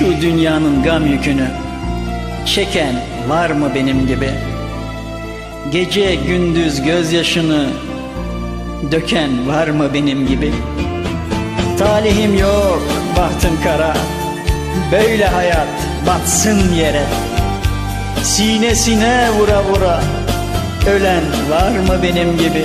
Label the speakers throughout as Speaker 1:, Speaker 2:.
Speaker 1: Şu dünyanın gam yükünü Çeken var mı benim gibi? Gece gündüz gözyaşını Döken var mı benim gibi? Talihim yok bahtım kara. Böyle hayat batsın yere. Sinesine vura vura Ölen var mı benim gibi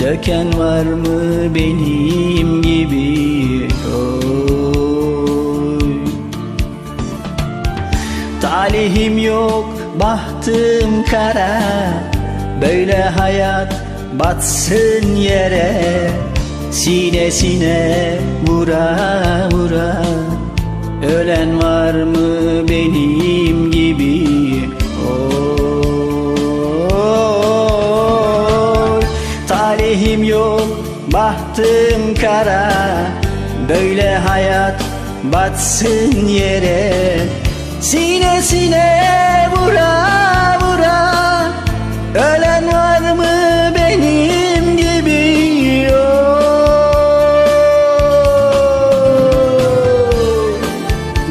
Speaker 1: Döken var mı benim gibi? Oy. Talihim yok bahtım kara. Böyle hayat batsın yere. Sinesine vura vura bahtım kara Böyle hayat batsın yere. Sinesine vura vura Ölen var mı benim gibi? Oy.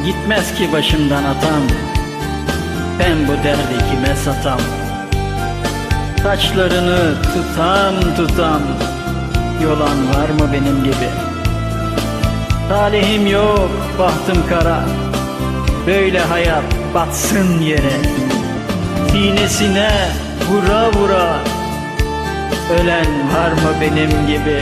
Speaker 1: Gitmez ki başımdan atam Ben bu derdi kime satam? Saçlarını tutam tutam Yolan var mı benim gibi? Talihim yok bahtım kara. Böyle hayat batsın yere. Sinesine vura vura Ölen var mı benim gibi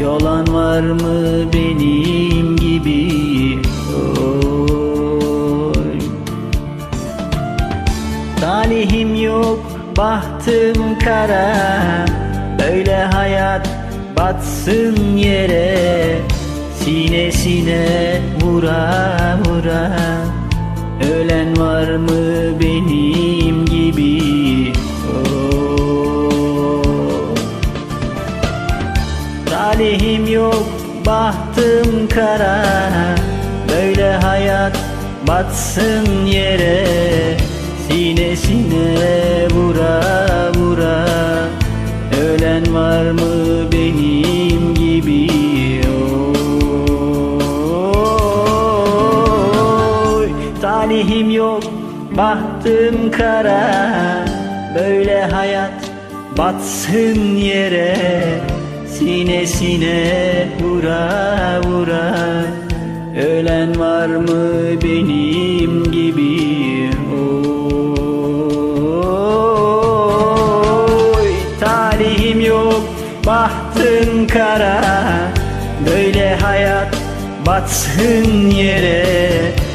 Speaker 1: Yolan var mı benim gibi? Oy. Talihim yok bahtım kara. Böyle hayat batsın yere. Sinesine vura vura. Ölen var mı benim bahtım kara Böyle hayat batsın yere Sinesine vura vura. Ölen var mı benim gibi? Oy. Talihim yok bahtım kara. Böyle hayat batsın yere Sinesine vura vura. Ölen var mı benim gibi? Oy. Talihim yok bahtım kara. Böyle hayat batsın yere